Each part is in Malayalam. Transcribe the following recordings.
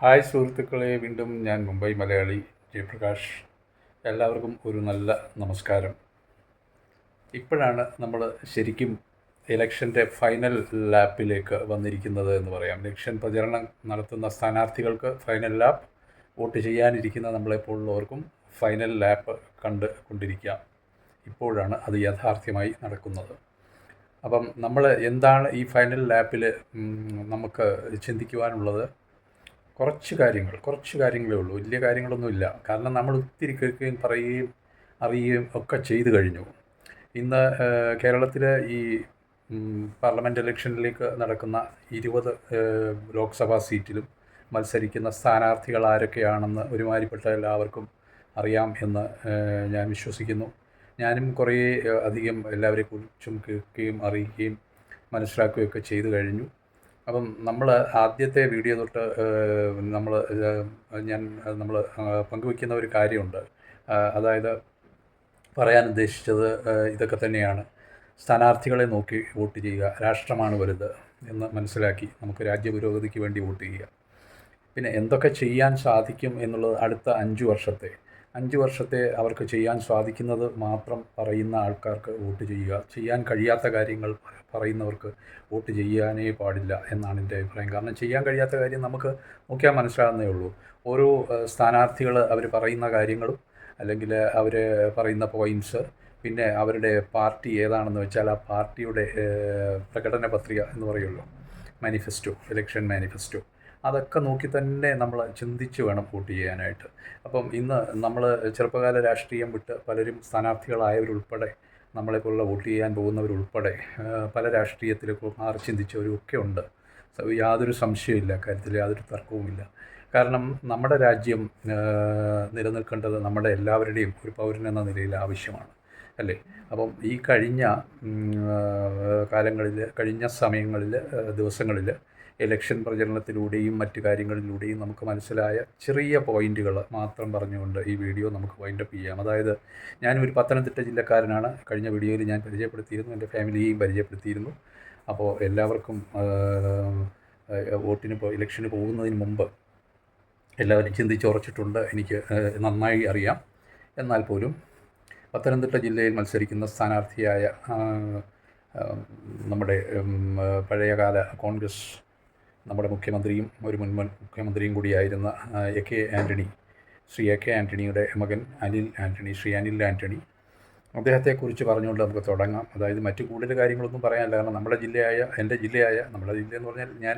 ഹായ് സുഹൃത്തുക്കളെ വീണ്ടും ഞാൻ മുംബൈ മലയാളി ജയപ്രകാശ്. എല്ലാവർക്കും ഒരു നല്ല നമസ്കാരം. ഇപ്പോഴാണ് നമ്മൾ ശരിക്കും ഇലക്ഷന്റെ ഫൈനൽ ലാപ്പിലേക്ക് വന്നിരിക്കുന്നത് എന്ന് പറയാം. ഇലക്ഷൻ പ്രചരണം നടത്തുന്ന സ്ഥാനാർത്ഥികൾക്ക് ഫൈനൽ ലാപ്പ് വോട്ട് ചെയ്യാനിരിക്കുന്ന നമ്മളെപ്പോലുള്ളവർക്കും ഫൈനൽ ലാപ്പ് കണ്ട് കൊണ്ടിരിക്കാം. ഇപ്പോഴാണ് അത് യാഥാർത്ഥ്യമായി നടക്കുന്നത്. അപ്പം നമ്മൾ എന്താണ് ഈ ഫൈനൽ ലാപ്പിൽ നമുക്ക് ചിന്തിക്കുവാനുള്ളത്? കുറച്ച് കാര്യങ്ങൾ കുറച്ച് കാര്യങ്ങളേ ഉള്ളൂ. വലിയ കാര്യങ്ങളൊന്നുമില്ല കാരണം നമ്മൾ ഒത്തിരി കേൾക്കുകയും പറയുകയും അറിയുകയും ഒക്കെ ചെയ്തു കഴിഞ്ഞു. ഇന്ന് കേരളത്തിലെ ഈ പാർലമെന്റ് ഇലക്ഷനിലേക്ക് നടക്കുന്ന ഇരുപത് ലോക്സഭാ സീറ്റിലും മത്സരിക്കുന്ന സ്ഥാനാർത്ഥികൾ ആരൊക്കെയാണെന്ന് ഒരുമാതിരിപ്പെട്ട എല്ലാവർക്കും അറിയാം എന്ന് ഞാൻ വിശ്വസിക്കുന്നു. ഞാനും കുറേ അധികം എല്ലാവരെ കുറിച്ചും കേൾക്കുകയും അറിയുകയും മനസ്സിലാക്കുകയൊക്കെ ചെയ്തു കഴിഞ്ഞു. അപ്പം നമ്മൾ ആദ്യത്തെ വീഡിയോ തൊട്ട് നമ്മൾ ഞാൻ നമ്മൾ പങ്കുവയ്ക്കുന്ന ഒരു കാര്യമുണ്ട്. അതായത് പറയാൻ ഉദ്ദേശിച്ചത് ഇതൊക്കെ തന്നെയാണ്. സ്ഥാനാർത്ഥികളെ നോക്കി വോട്ട് ചെയ്യുക രാഷ്ട്രമാണ് വലുത് എന്ന് മനസ്സിലാക്കി നമുക്ക് രാജ്യപുരോഗതിക്ക് വേണ്ടി വോട്ട് ചെയ്യുക. പിന്നെ എന്തൊക്കെ ചെയ്യാൻ സാധിക്കും എന്നുള്ളത് അടുത്ത അഞ്ച് വർഷത്തെ അഞ്ച് വർഷത്തെ അവർക്ക് ചെയ്യാൻ സാധിക്കുന്നത് മാത്രം പറയുന്ന ആൾക്കാർക്ക് വോട്ട് ചെയ്യുക. ചെയ്യാൻ കഴിയാത്ത കാര്യങ്ങൾ പറയുന്നവർക്ക് വോട്ട് ചെയ്യാനേ പാടില്ല എന്നാണ് എന്റെ അഭിപ്രായം. കാരണം ചെയ്യാൻ കഴിയാത്ത കാര്യം നമുക്ക് നോക്കിയാൽ മനസ്സിലാകുന്നേ ഉള്ളൂ. ഓരോ സ്ഥാനാർത്ഥികൾ അവർ പറയുന്ന കാര്യങ്ങളും അല്ലെങ്കിൽ അവർ പറയുന്ന പോയിന്റ്സ് പിന്നെ അവരുടെ പാർട്ടി ഏതാണെന്ന് വെച്ചാൽ ആ പാർട്ടിയുടെ പ്രകടന പത്രിക എന്ന് പറയുള്ളൂ മാനിഫെസ്റ്റോ ഇലക്ഷൻ മാനിഫെസ്റ്റോ അതൊക്കെ നോക്കി തന്നെ നമ്മൾ ചിന്തിച്ച് വേണം വോട്ട് ചെയ്യാനായിട്ട്. അപ്പം ഇന്ന് നമ്മൾ ചെറുപ്പകാല രാഷ്ട്രീയം വിട്ട് പലരും സ്ഥാനാർത്ഥികളായവരുൾപ്പെടെ നമ്മളെപ്പോലുള്ള വോട്ട് ചെയ്യാൻ പോകുന്നവരുൾപ്പെടെ പല രാഷ്ട്രീയത്തിലേക്ക് മാറി ചിന്തിച്ചവരും ഒക്കെ ഉണ്ട് യാതൊരു സംശയമില്ല കാര്യത്തിൽ യാതൊരു തർക്കവുമില്ല. കാരണം നമ്മുടെ രാജ്യം നിലനിൽക്കേണ്ടത് നമ്മുടെ എല്ലാവരുടെയും ഒരു പൗരൻ എന്ന നിലയിൽ ആവശ്യമാണ് അല്ലേ? അപ്പം ഈ കഴിഞ്ഞ കാലങ്ങളിൽ കഴിഞ്ഞ സമയങ്ങളിൽ ദിവസങ്ങളിൽ ഇലക്ഷൻ പ്രചരണത്തിലൂടെയും മറ്റു കാര്യങ്ങളിലൂടെയും നമുക്ക് മനസ്സിലായ ചെറിയ പോയിന്റുകൾ മാത്രം പറഞ്ഞുകൊണ്ട് ഈ വീഡിയോ നമുക്ക് വൈൻഡപ്പ് ചെയ്യാം. അതായത് ഞാനൊരു പത്തനംതിട്ട ജില്ലക്കാരനാണ്. കഴിഞ്ഞ വീഡിയോയിൽ ഞാൻ പരിചയപ്പെടുത്തിയിരുന്നു. എന്റെ ഫാമിലിയെയും പരിചയപ്പെടുത്തിയിരുന്നു. അപ്പോൾ എല്ലാവർക്കും വോട്ടിന് ഇലക്ഷന് പോകുന്നതിന് മുമ്പ് എല്ലാവരും ചിന്തിച്ച് ഉറച്ചിട്ടുണ്ട് എനിക്ക് നന്നായി അറിയാം. എന്നാൽ പോലും പത്തനംതിട്ട ജില്ലയിൽ മത്സരിക്കുന്ന സ്ഥാനാർത്ഥിയായ നമ്മുടെ പഴയകാല കോൺഗ്രസ് നമ്മുടെ മുഖ്യമന്ത്രിയും ഒരു മുൻ മുഖ്യമന്ത്രിയും കൂടിയായിരുന്ന A K Antony Shri A K ആന്റണിയുടെ മകൻ അനിൽ ആന്റണി ശ്രീ അനിൽ ആന്റണി അദ്ദേഹത്തെക്കുറിച്ച് പറഞ്ഞുകൊണ്ട് നമുക്ക് തുടങ്ങാം. അതായത് മറ്റു കൂടുതൽ കാര്യങ്ങളൊന്നും പറയാനില്ല. കാരണം നമ്മുടെ ജില്ലയായ എന്റെ ജില്ലയായ നമ്മുടെ ജില്ല എന്ന് പറഞ്ഞാൽ ഞാൻ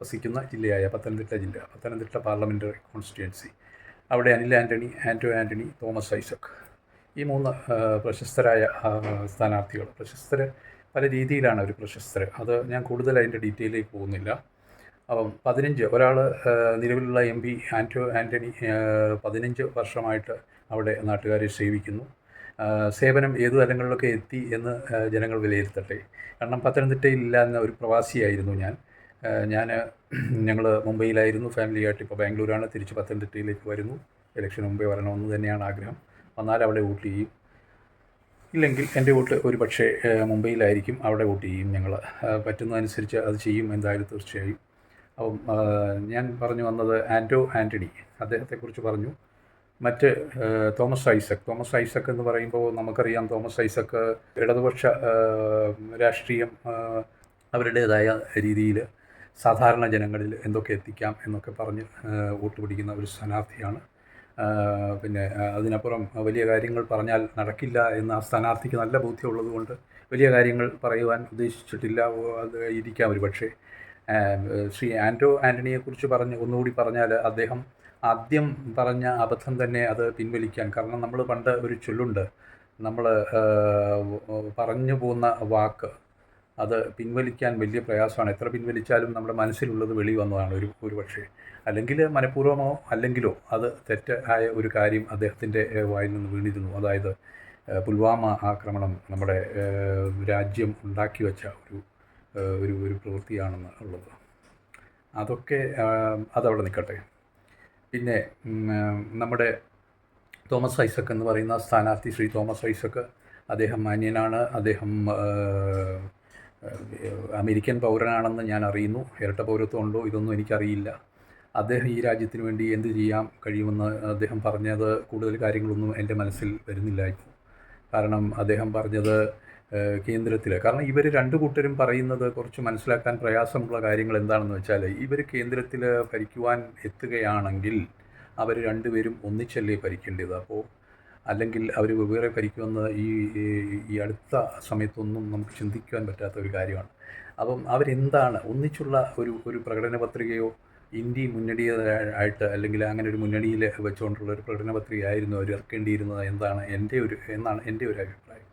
വസിക്കുന്ന ജില്ലയായ പത്തനംതിട്ട ജില്ല പത്തനംതിട്ട പാർലമെന്ററി കോൺസ്റ്റിറ്റ്യുവൻസി അവിടെ അനിൽ ആന്റണി ആന്റോ ആന്റണി തോമസ് ഐസക്. ഈ മൂന്ന് പ്രശസ്തരായ സ്ഥാനാർത്ഥികൾ പ്രശസ്തർ പല രീതിയിലാണ് അവർ പ്രശസ്തർ അത് ഞാൻ കൂടുതൽ അതിന്റെ ഡീറ്റെയിലേക്ക് പോകുന്നില്ല. അപ്പം പതിനഞ്ച് ഒരാൾ നിലവിലുള്ള എം പി ആന്റോ ആന്റണി പതിനഞ്ച് വർഷമായിട്ട് അവിടെ നാട്ടുകാരെ സേവിക്കുന്നു. സേവനം ഏതു തലങ്ങളിലൊക്കെ എത്തി എന്ന് ജനങ്ങൾ വിലയിരുത്തട്ടെ. കാരണം പത്തനംതിട്ടയിൽ എന്ന ഒരു പ്രവാസിയായിരുന്നു ഞാൻ. ഞാൻ ഞങ്ങൾ മുംബൈയിലായിരുന്നു. ഫാമിലിയായിട്ട് ഇപ്പോൾ ബാംഗ്ലൂരാണ്. തിരിച്ച് പത്തനംതിട്ടയിലേക്ക് വരുന്നു. ഇലക്ഷന് മുമ്പേ വരണമെന്ന് തന്നെയാണ് ആഗ്രഹം. വന്നാൽ അവിടെ വോട്ട് ചെയ്യും. ഇല്ലെങ്കിൽ എന്റെ വോട്ട് ഒരു പക്ഷേ മുംബൈയിലായിരിക്കും. അവിടെ വോട്ട് ചെയ്യും ഞങ്ങൾ പറ്റുന്നതനുസരിച്ച് അത് ചെയ്യും എന്തായാലും തീർച്ചയായും. അപ്പം ഞാൻ പറഞ്ഞു വന്നത് ആന്റോ ആന്റണി അദ്ദേഹത്തെക്കുറിച്ച് പറഞ്ഞു. മറ്റ് തോമസ് ഐസക്. തോമസ് ഐസക് എന്ന് പറയുമ്പോൾ നമുക്കറിയാം തോമസ് ഐസക് ഇടതുപക്ഷ രാഷ്ട്രീയം അവരുടേതായ രീതിയിൽ സാധാരണ ജനങ്ങളിൽ എന്തൊക്കെ എത്തിക്കാം എന്നൊക്കെ പറഞ്ഞ് വോട്ട് പിടിക്കുന്ന ഒരു സ്ഥാനാർത്ഥിയാണ് പിന്നെ അതിനപ്പുറം വലിയ കാര്യങ്ങൾ പറഞ്ഞാൽ നടക്കില്ല എന്ന് ആ സ്ഥാനാർത്ഥിക്ക് നല്ല ബോധ്യമുള്ളത് കൊണ്ട് വലിയ കാര്യങ്ങൾ പറയുവാൻ ഉദ്ദേശിച്ചിട്ടില്ല. അത് ഇരിക്കാം ഒരു പക്ഷേ. ശ്രീ ആന്റോ ആന്റണിയെക്കുറിച്ച് പറഞ്ഞ് ഒന്നുകൂടി പറഞ്ഞാൽ അദ്ദേഹം ആദ്യം പറഞ്ഞ അബദ്ധം തന്നെ അത് പിൻവലിക്കാൻ. കാരണം നമ്മൾ പണ്ട് ഒരു ചൊല്ലുണ്ട്. നമ്മൾ പറഞ്ഞു പോകുന്ന വാക്ക്. അത് പിൻവലിക്കാൻ വലിയ പ്രയാസമാണ്. എത്ര പിൻവലിച്ചാലും നമ്മുടെ മനസ്സിലുള്ളത് വെളി വന്നതാണ് ഒരു ഒരു പക്ഷേ. അല്ലെങ്കിൽ മനഃപൂർവമോ അല്ലെങ്കിലോ അത് തെറ്റായ ഒരു കാര്യം അദ്ദേഹത്തിന്റെ വായിൽ നിന്ന് വീണിരുന്നു. അതായത് പുൽവാമ ആക്രമണം നമ്മുടെ രാജ്യം ഉണ്ടാക്കി വെച്ച ഒരു ഒരു ഒരു പ്രവൃത്തിയാണെന്ന് ഉള്ളത്. അതൊക്കെ അതവിടെ നിൽക്കട്ടെ. പിന്നെ നമ്മുടെ തോമസ് ഐസക് എന്ന് പറയുന്ന സ്ഥാനാർത്ഥി ശ്രീ തോമസ് ഐസക് അദ്ദേഹം മാന്യനാണ്. അദ്ദേഹം അമേരിക്കൻ പൗരനാണെന്ന് ഞാൻ അറിയുന്നു. ഇരട്ട പൗരത്വം ഉണ്ടോ? ഇതൊന്നും എനിക്കറിയില്ല. അദ്ദേഹം ഈ രാജ്യത്തിന് വേണ്ടി എന്ത് ചെയ്യാൻ കഴിയുമെന്ന് അദ്ദേഹം പറഞ്ഞത് കൂടുതൽ കാര്യങ്ങളൊന്നും എന്റെ മനസ്സിൽ വരുന്നില്ലായിരുന്നു. കാരണം അദ്ദേഹം പറഞ്ഞത് കേന്ദ്രത്തിൽ കാരണം ഇവർ രണ്ട് കൂട്ടരും പറയുന്നത് കുറച്ച് മനസ്സിലാക്കാൻ പ്രയാസമുള്ള കാര്യങ്ങൾ എന്താണെന്ന് വെച്ചാൽ ഇവർ കേന്ദ്രത്തിൽ ഭരിക്കുവാൻ എത്തുകയാണെങ്കിൽ അവർ രണ്ടുപേരും ഒന്നിച്ചല്ലേ ഭരിക്കേണ്ടത്? അപ്പോൾ അല്ലെങ്കിൽ അവർ വെവ്വേറെ ഭരിക്കുമെന്ന് ഈ ഈ- അടുത്ത സമയത്തൊന്നും നമുക്ക് ചിന്തിക്കുവാൻ പറ്റാത്ത ഒരു കാര്യമാണ്. അപ്പം അവരെന്താണ് ഒന്നിച്ചുള്ള ഒരു ഒരു പ്രകടന പത്രികയോ ഇന്ത്യ മുന്നണി ആയിട്ട് അല്ലെങ്കിൽ അങ്ങനെ ഒരു മുന്നണിയിൽ വെച്ചുകൊണ്ടുള്ള ഒരു പ്രകടന പത്രികയായിരുന്നു അവർ ഇറക്കേണ്ടിയിരുന്നത് എന്താണ് എന്റെ ഒരു എന്നാണ് എന്റെ ഒരു അഭിപ്രായം.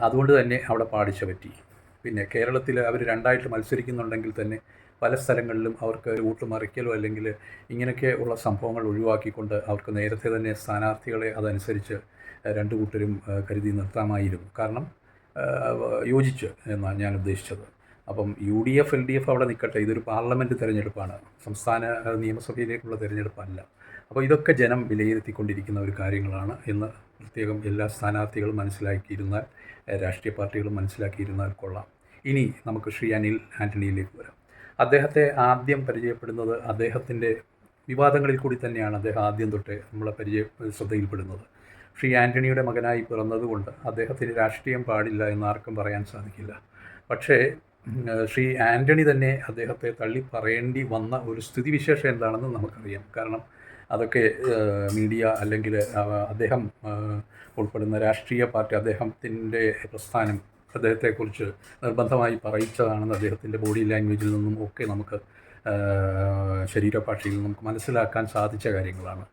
അതുകൊണ്ട് തന്നെ അവിടെ പാടിച്ച പറ്റി. പിന്നെ കേരളത്തിൽ അവർ രണ്ടായിട്ട് മത്സരിക്കുന്നുണ്ടെങ്കിൽ തന്നെ പല സ്ഥലങ്ങളിലും അവർക്ക് വോട്ട് മറിക്കലോ അല്ലെങ്കിൽ ഇങ്ങനെയൊക്കെ ഉള്ള സംഭവങ്ങൾ ഒഴിവാക്കിക്കൊണ്ട് അവർക്ക് നേരത്തെ തന്നെ സ്ഥാനാർത്ഥികളെ അതനുസരിച്ച് രണ്ട് കൂട്ടരും കരുതി നിർത്താമായിരുന്നു. കാരണം യോജിച്ച് എന്നാണ് ഞാൻ ഉദ്ദേശിച്ചത്. അപ്പം U D F L D F അവിടെ നിൽക്കട്ടെ. ഇതൊരു പാർലമെന്റ് തിരഞ്ഞെടുപ്പാണ്. സംസ്ഥാന നിയമസഭയിലേക്കുള്ള തിരഞ്ഞെടുപ്പല്ല. അപ്പോൾ ഇതൊക്കെ ജനം വിലയിരുത്തിക്കൊണ്ടിരിക്കുന്ന ഒരു കാര്യങ്ങളാണ് എന്ന് പ്രത്യേകം എല്ലാ സ്ഥാനാർത്ഥികളും മനസ്സിലാക്കിയിരുന്നാൽ രാഷ്ട്രീയ പാർട്ടികളും മനസ്സിലാക്കിയിരുന്നാൽ കൊള്ളാം. ഇനി നമുക്ക് ശ്രീ അനിൽ ആന്റണിയിലേക്ക് വരാം. അദ്ദേഹത്തെ ആദ്യം പരിചയപ്പെടുന്നത് അദ്ദേഹത്തിന്റെ വിവാദങ്ങളിൽ കൂടി തന്നെയാണ് അദ്ദേഹം ആദ്യം തൊട്ടേ നമ്മളെ പരിചയ ശ്രദ്ധയിൽപ്പെടുന്നത്. ശ്രീ ആന്റണിയുടെ മകനായി പിറന്നതുകൊണ്ട് അദ്ദേഹത്തിന് രാഷ്ട്രീയം പാടില്ല എന്ന് ആർക്കും പറയാൻ സാധിക്കില്ല. പക്ഷേ ശ്രീ ആന്റണി തന്നെ അദ്ദേഹത്തെ തള്ളി പറയേണ്ടി വന്ന ഒരു സ്ഥിതിവിശേഷം എന്താണെന്ന് നമുക്കറിയാം. കാരണം അതൊക്കെ മീഡിയ അല്ലെങ്കിൽ അദ്ദേഹം ഉൾപ്പെടുന്ന രാഷ്ട്രീയ പാർട്ടി അദ്ദേഹത്തിന്റെ പ്രസ്ഥാനം അദ്ദേഹത്തെക്കുറിച്ച് നിർബന്ധമായി പറയിച്ചതാണെന്ന് അദ്ദേഹത്തിന്റെ ബോഡി ലാംഗ്വേജിൽ നിന്നും ഒക്കെ നമുക്ക് ശരീരഭാഷയിൽ നമുക്ക് മനസ്സിലാക്കാൻ സാധിച്ച കാര്യങ്ങളാണ്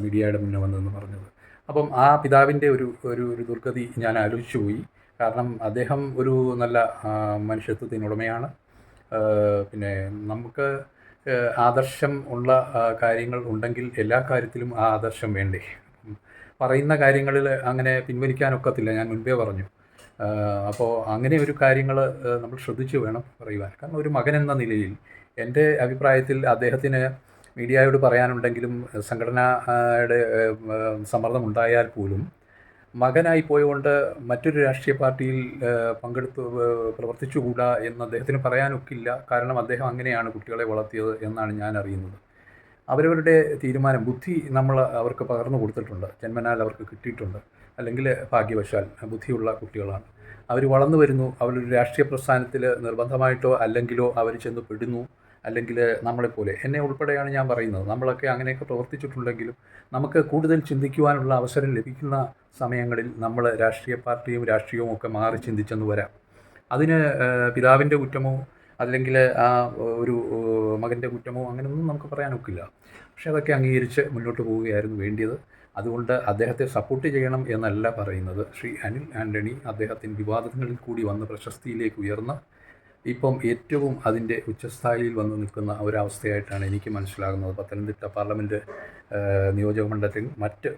മീഡിയയുടെ മുന്നേ വന്നതെന്ന് പറഞ്ഞത്. അപ്പം ആ പിതാവിന്റെ ഒരു ഒരു ഒരു ദുർഗതി ഞാൻ ആലോചിച്ചു പോയി. കാരണം അദ്ദേഹം ഒരു നല്ല മനുഷ്യത്വത്തിനുടമയാണ് പിന്നെ നമുക്ക് ആദർശം ഉള്ള കാര്യങ്ങൾ ഉണ്ടെങ്കിൽ എല്ലാ കാര്യത്തിലും ആ ആദർശം വേണ്ടേ? പറയുന്ന കാര്യങ്ങളിൽ അങ്ങനെ പിൻവലിക്കാനൊക്കത്തില്ല. ഞാൻ മുൻപേ പറഞ്ഞു. അപ്പോൾ അങ്ങനെ ഒരു കാര്യങ്ങൾ നമ്മൾ ശ്രദ്ധിച്ചു വേണം പറയുവാൻ. കാരണം ഒരു മകൻ എന്ന നിലയിൽ എന്റെ അഭിപ്രായത്തിൽ അദ്ദേഹത്തിന് മീഡിയയോട് പറയാനുണ്ടെങ്കിലും സംഘടനയുടെ സമ്മർദ്ദം ഉണ്ടായാൽ പോലും മകനായി പോയതുകൊണ്ട് മറ്റൊരു രാഷ്ട്രീയ പാർട്ടിയിൽ പങ്കെടുത്ത് പ്രവർത്തിച്ചുകൂടാ എന്ന് അദ്ദേഹത്തിന് പറയാനൊക്കില്ല. കാരണം അദ്ദേഹം അങ്ങനെയാണ് കുട്ടികളെ വളർത്തിയത് എന്നാണ് ഞാൻ അറിയുന്നത്. അവരവരുടെ തീരുമാനം ബുദ്ധി നമ്മൾ അവർക്ക് പകർന്നു കൊടുത്തിട്ടുണ്ട്. ജന്മനാൽ അവർക്ക് കിട്ടിയിട്ടുണ്ട്. അല്ലെങ്കിൽ ഭാഗ്യവശാൽ ബുദ്ധിയുള്ള കുട്ടികളാണ്. അവർ വളർന്നു വരുന്നു അവരൊരു രാഷ്ട്രീയ പ്രസ്ഥാനത്തിൽ നിർബന്ധമായിട്ടോ അല്ലെങ്കിലോ അവർ ചെന്ന് പെടുന്നു അല്ലെങ്കിൽ നമ്മളെപ്പോലെ. എന്നെ ഉൾപ്പെടെയാണ് ഞാൻ പറയുന്നത്. നമ്മളൊക്കെ അങ്ങനെയൊക്കെ പ്രവർത്തിച്ചിട്ടുണ്ടെങ്കിലും നമുക്ക് കൂടുതൽ ചിന്തിക്കുവാനുള്ള അവസരം ലഭിക്കുന്ന സമയങ്ങളിൽ നമ്മൾ രാഷ്ട്രീയ പാർട്ടിയും രാഷ്ട്രീയവും ഒക്കെ മാറി ചിന്തിച്ചെന്ന് വരാം. അതിന് പിതാവിന്റെ കുറ്റമോ അല്ലെങ്കിൽ ആ ഒരു മകന്റെ കുറ്റമോ അങ്ങനെയൊന്നും നമുക്ക് പറയാനൊക്കില്ല. പക്ഷേ അതൊക്കെ അംഗീകരിച്ച് മുന്നോട്ട് പോവുകയായിരുന്നു വേണ്ടിയത്. അതുകൊണ്ട് അദ്ദേഹത്തെ സപ്പോർട്ട് ചെയ്യണം എന്നല്ല പറയുന്നത്. ശ്രീ അനിൽ ആന്റണി അദ്ദേഹത്തിന്റെ വിവാദങ്ങളിൽ കൂടി വന്ന് പ്രശസ്തിയിലേക്ക് ഉയർന്ന ഇപ്പം ഏറ്റവും അതിന്റെ ഉച്ചസ്ഥായിയിൽ വന്ന് നിൽക്കുന്ന ഒരവസ്ഥയായിട്ടാണ് എനിക്ക് മനസ്സിലാകുന്നത്. പത്തനംതിട്ട പാർലമെന്റ് നിയോജക മണ്ഡലത്തിൽ മറ്റ്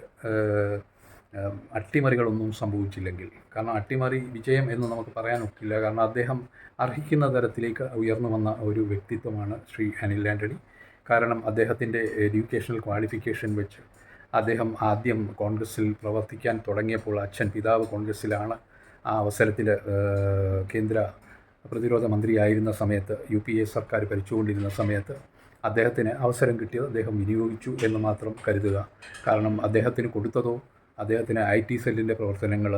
അട്ടിമറികളൊന്നും സംഭവിച്ചില്ലെങ്കിൽ. കാരണം അട്ടിമറി വിജയം എന്ന് നമുക്ക് പറയാനൊക്കില്ല. കാരണം അദ്ദേഹം അർഹിക്കുന്ന തരത്തിലേക്ക് ഉയർന്നു വന്ന ഒരു വ്യക്തിത്വമാണ് ശ്രീ അനിൽ ആന്റണി കാരണം അദ്ദേഹത്തിന്റെ എഡ്യൂക്കേഷണൽ ക്വാളിഫിക്കേഷൻ വെച്ച് അദ്ദേഹം ആദ്യം കോൺഗ്രസ്സിൽ പ്രവർത്തിക്കാൻ തുടങ്ങിയപ്പോൾ അച്ഛൻ പിതാവ് കോൺഗ്രസ്സിലാണ്. ആ അവസരത്തിൽ കേന്ദ്ര പ്രതിരോധ മന്ത്രിയായിരുന്ന സമയത്ത് യു പി എ സർക്കാർ ഭരിച്ചുകൊണ്ടിരുന്ന സമയത്ത് അദ്ദേഹത്തിന് അവസരം കിട്ടിയത് അദ്ദേഹം വിനിയോഗിച്ചു എന്ന് മാത്രം കരുതുക. കാരണം അദ്ദേഹത്തിന് കൊടുത്തതോ അദ്ദേഹത്തിന് ഐ ടി സെല്ലിന്റെ പ്രവർത്തനങ്ങൾ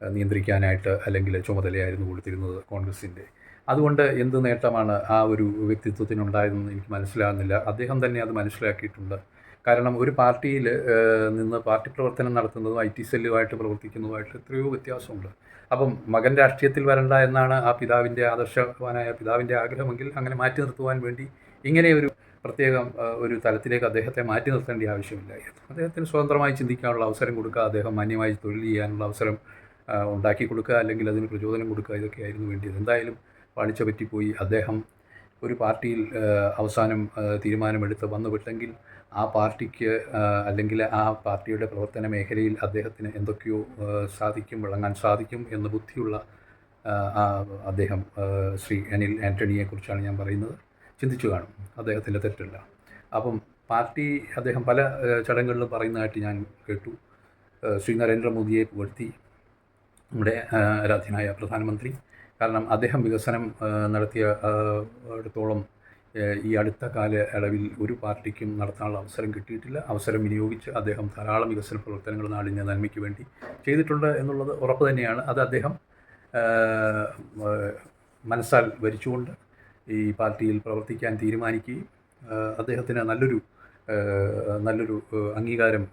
നിയന്ത്രിക്കാനായിട്ട് അല്ലെങ്കിൽ ചുമതലയായിരുന്നു കൊടുത്തിരുന്നത് കോൺഗ്രസിന്റെ അതുകൊണ്ട് എന്ത് നേട്ടമാണ് ആ ഒരു വ്യക്തിത്വത്തിനുണ്ടായതെന്ന് എനിക്ക് മനസ്സിലാകുന്നില്ല. അദ്ദേഹം തന്നെ അത് മനസ്സിലാക്കിയിട്ടുണ്ട്. കാരണം ഒരു പാർട്ടിയിൽ നിന്ന് പാർട്ടി പ്രവർത്തനം നടത്തുന്നതും ഐ ടി സെല്ലുമായിട്ട് പ്രവർത്തിക്കുന്നതുമായിട്ട് എത്രയോ വ്യത്യാസമുണ്ട്. അപ്പം മകൻ രാഷ്ട്രീയത്തിൽ വരണ്ട എന്നാണ് ആ പിതാവിന്റെ ആദർശവാനായ പിതാവിന്റെ ആഗ്രഹമെങ്കിൽ അങ്ങനെ മാറ്റി നിർത്തുവാൻ വേണ്ടി ഇങ്ങനെ ഒരു പ്രത്യേകം ഒരു തലത്തിലേക്ക് അദ്ദേഹത്തെ മാറ്റി നിർത്തേണ്ട ആവശ്യമില്ലായിരുന്നു അദ്ദേഹത്തിന് സ്വതന്ത്രമായി ചിന്തിക്കാനുള്ള അവസരം കൊടുക്കുക അദ്ദേഹം മാന്യമായി തൊഴിൽ ചെയ്യാനുള്ള അവസരം ഉണ്ടാക്കി കൊടുക്കുക അല്ലെങ്കിൽ അതിന് പ്രചോദനം കൊടുക്കുക ഇതൊക്കെയായിരുന്നു വേണ്ടിയത്. എന്തായാലും പാളിച്ച പറ്റിപ്പോയി അദ്ദേഹം ഒരു പാർട്ടിയിൽ അവസാനം തീരുമാനമെടുത്ത് വന്നു വിട്ടെങ്കിൽ ആ പാർട്ടിക്ക് അല്ലെങ്കിൽ ആ പാർട്ടിയുടെ പ്രവർത്തന മേഖലയിൽ അദ്ദേഹത്തിന് എന്തൊക്കെയോ സാധിക്കും വിളങ്ങാൻ സാധിക്കും എന്ന് ബുദ്ധിയുള്ള അദ്ദേഹം ശ്രീ അനിൽ ആന്റണിയെക്കുറിച്ചാണ് ഞാൻ പറയുന്നത്. ചിന്തിച്ചു കാണും. അദ്ദേഹത്തിന്റെ തെറ്റല്ല. അപ്പം പാർട്ടി അദ്ദേഹം പല ചടങ്ങുകളിലും പറയുന്നതായിട്ട് ഞാൻ കേട്ടു. ശ്രീ നരേന്ദ്രമോദിയെ പുകഴ്ത്തി. നമ്മുടെ ആരാധ്യനായ പ്രധാനമന്ത്രി കാരണം അദ്ദേഹം വികസനം നടത്തിയ ഇടത്തോളം ഈ അടുത്ത കാലയളവിൽ ഒരു പാർട്ടിക്കും നടത്താനുള്ള അവസരം കിട്ടിയിട്ടില്ല. അവസരം വിനിയോഗിച്ച് അദ്ദേഹം ധാരാളം വികസന പ്രവർത്തനങ്ങൾ നാടിന്റെ നന്മയ്ക്ക് വേണ്ടി ചെയ്തിട്ടുണ്ട് എന്നുള്ളത് ഉറപ്പ് തന്നെയാണ്. അത് അദ്ദേഹം മനസ്സാൽ വരിച്ചുകൊണ്ട് ഈ പാർട്ടിയിൽ പ്രവർത്തിക്കാൻ തീരുമാനിക്കുകയും അദ്ദേഹത്തിന് നല്ലൊരു നല്ലൊരു അംഗീകാരം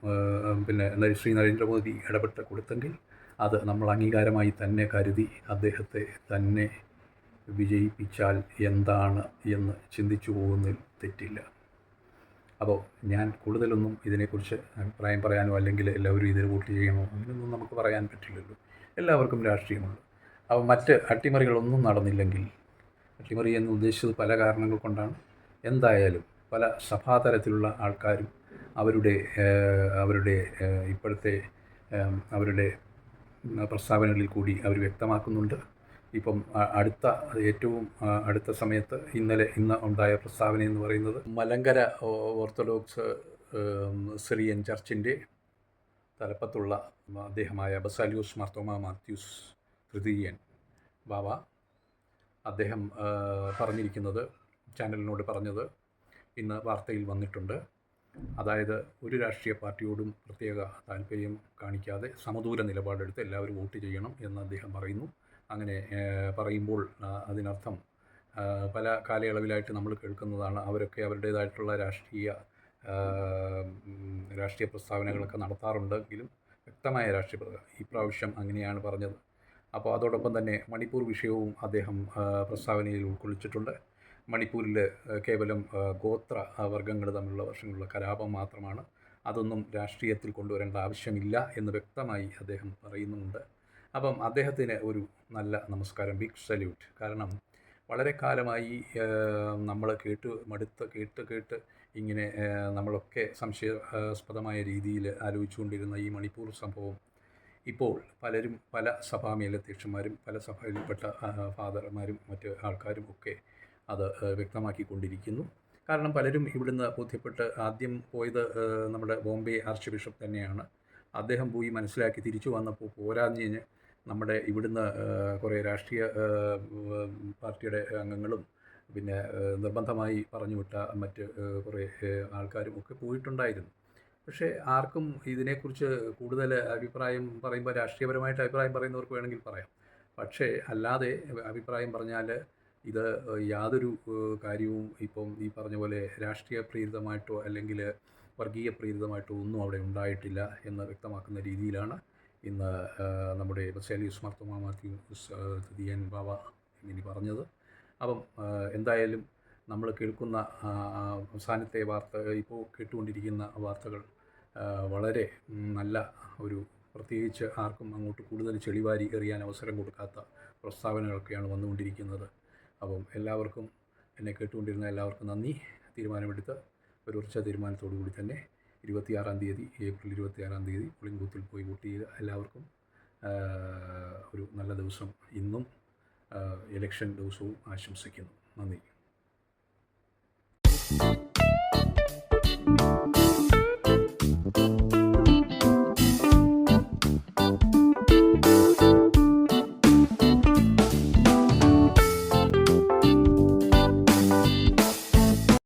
പിന്നെ ശ്രീ നരേന്ദ്രമോദി ഇടപെട്ട് കൊടുത്തെങ്കിൽ അത് നമ്മൾ അംഗീകാരമായി തന്നെ കരുതി അദ്ദേഹത്തെ തന്നെ വിജയിപ്പിച്ചാൽ എന്താണ് എന്ന് ചിന്തിച്ചു പോകുന്നതിൽ തെറ്റില്ല. അപ്പോൾ ഞാൻ കൂടുതലൊന്നും ഇതിനെക്കുറിച്ച് അഭിപ്രായം പറയാനോ അല്ലെങ്കിൽ എല്ലാവരും ഇതിൽ വോട്ട് ചെയ്യണോ അങ്ങനെയൊന്നും നമുക്ക് പറയാൻ പറ്റില്ലല്ലോ. എല്ലാവർക്കും രാഷ്ട്രീയമുണ്ട്. അപ്പോൾ മറ്റ് അട്ടിമറികളൊന്നും നടന്നില്ലെങ്കിൽ അട്ടിമറി എന്ന് ഉദ്ദേശിച്ചത് പല കാരണങ്ങൾ കൊണ്ടാണ്. എന്തായാലും പല സഭാതലത്തിലുള്ള ആൾക്കാരും അവരുടെ അവരുടെ ഇപ്പോഴത്തെ അവരുടെ പ്രസ്താവനകളിൽ കൂടി അവർ വ്യക്തമാക്കുന്നുണ്ട്. ഇപ്പം അടുത്ത ഏറ്റവും അടുത്ത സമയത്ത് ഇന്നലെ ഇന്ന് ഉണ്ടായ പ്രസ്താവന എന്ന് പറയുന്നത് മലങ്കര ഓർത്തഡോക്സ് സിറിയൻ ചർച്ചിന്റെ തലപ്പത്തുള്ള അദ്ദേഹമായ ബസാലിയൂസ് മാർത്തോമ മാത്യൂസ് തൃതീയൻ ബാബ അദ്ദേഹം പറഞ്ഞിരിക്കുന്നത് ചാനലിനോട് പറഞ്ഞത് ഇന്ന് വാർത്തയിൽ വന്നിട്ടുണ്ട്. അതായത് ഒരു രാഷ്ട്രീയ പാർട്ടിയോടും പ്രത്യേക താല്പര്യം കാണിക്കാതെ സമദൂര നിലപാടെടുത്ത് എല്ലാവരും വോട്ട് ചെയ്യണം എന്ന് അദ്ദേഹം പറയുന്നു. അങ്ങനെ പറയുമ്പോൾ അതിനർത്ഥം പല കാലയളവിലായിട്ട് നമ്മൾ കേൾക്കുന്നതാണ് അവരൊക്കെ അവരുടേതായിട്ടുള്ള രാഷ്ട്രീയ രാഷ്ട്രീയ പ്രസ്താവനകളൊക്കെ നടത്താറുണ്ടെങ്കിലും വ്യക്തമായ രാഷ്ട്രീയ ഇപ്രാവശ്യം അങ്ങനെയാണ് പറഞ്ഞത്. അപ്പോൾ അതോടൊപ്പം തന്നെ മണിപ്പൂർ വിഷയവും അദ്ദേഹം പ്രസ്താവനയിൽ ഉൾക്കൊള്ളിച്ചിട്ടുണ്ട്. മണിപ്പൂരിൽ കേവലം ഗോത്ര വർഗങ്ങൾ തമ്മിലുള്ള വർഷങ്ങളുള്ള കലാപം മാത്രമാണ്. അതൊന്നും രാഷ്ട്രീയത്തിൽ കൊണ്ടുവരേണ്ട ആവശ്യമില്ല എന്ന് വ്യക്തമായി അദ്ദേഹം പറയുന്നുണ്ട് അപ്പം അദ്ദേഹത്തിന് ഒരു നല്ല നമസ്കാരം ബിഗ് സല്യൂട്ട്. കാരണം വളരെ കാലമായി നമ്മൾ കേട്ട് മടുത്ത് കേട്ട് കേട്ട് ഇങ്ങനെ നമ്മളൊക്കെ സംശയാസ്പദമായ രീതിയിൽ ആലോചിച്ചുകൊണ്ടിരുന്ന ഈ മണിപ്പൂർ സംഭവം ഇപ്പോൾ പലരും പല സഭാ മേലധ്യക്ഷന്മാരും പല സഭയിൽപ്പെട്ട ഫാദർമാരും മറ്റ് ആൾക്കാരും ഒക്കെ അത് വ്യക്തമാക്കിക്കൊണ്ടിരിക്കുന്നു. കാരണം പലരും ഇവിടുന്ന് ബോധ്യപ്പെട്ട് ആദ്യം പോയത് നമ്മുടെ ബോംബെ ആർച്ച് ബിഷപ്പ് തന്നെയാണ്. അദ്ദേഹം പോയി മനസ്സിലാക്കി തിരിച്ചു വന്നപ്പോൾ പോരാഞ്ഞ് നമ്മുടെ ഇവിടുന്ന് കുറേ രാഷ്ട്രീയ പാർട്ടിയുടെ അംഗങ്ങളും പിന്നെ നിർബന്ധമായി പറഞ്ഞു വിട്ട മറ്റ് കുറേ ആൾക്കാരും ഒക്കെ പോയിട്ടുണ്ടായിരുന്നു. പക്ഷേ ആർക്കും ഇതിനെക്കുറിച്ച് കൂടുതൽ അഭിപ്രായം പറയുമ്പോൾ രാഷ്ട്രീയപരമായിട്ട് അഭിപ്രായം പറയുന്നവർക്ക് വേണമെങ്കിൽ പറയാം. പക്ഷേ അല്ലാതെ അഭിപ്രായം പറഞ്ഞാൽ ഇത് യാതൊരു കാര്യവും ഇപ്പം ഈ പറഞ്ഞ പോലെ രാഷ്ട്രീയ പ്രേരിതമായിട്ടോ അല്ലെങ്കിൽ വർഗീയ പ്രേരിതമായിട്ടോ ഒന്നും അവിടെ ഉണ്ടായിട്ടില്ല എന്ന് വ്യക്തമാക്കുന്ന രീതിയിലാണ് ഇന്ന് നമ്മുടെ ബസേലിയസ് മാർത്തോമാ മാത്യൂസ് ഏഹ്, തൃതീയൻ ബാബ ഇനി പറഞ്ഞത്. അപ്പം എന്തായാലും നമ്മൾ കേൾക്കുന്ന അവസാനത്തെ വാർത്ത ഇപ്പോൾ കേട്ടുകൊണ്ടിരിക്കുന്ന വാർത്തകൾ വളരെ നല്ല ഒരു പ്രത്യേകിച്ച് ആർക്കും അങ്ങോട്ട് കൂടുതൽ ചെളിവാരി എറിയാൻ അവസരം കൊടുക്കാത്ത പ്രസ്താവനകളൊക്കെയാണ് വന്നുകൊണ്ടിരിക്കുന്നത്. അപ്പം എല്ലാവർക്കും എന്നെ കേട്ടുകൊണ്ടിരുന്ന എല്ലാവർക്കും നന്ദി. തീരുമാനമെടുത്ത് ഒരു ഉറച്ച തീരുമാനത്തോടു കൂടി തന്നെ ഇരുപത്തിയാറാം തീയതി ഏപ്രിൽ ഇരുപത്തിയാറാം തീയതി പോളിംഗ് ബൂത്തിൽ പോയി വോട്ട് ചെയ്ത് എല്ലാവർക്കും ഒരു നല്ല ദിവസം ഇന്നും ഇലക്ഷൻ ദിവസവും ആശംസിക്കുന്നു. നന്ദി.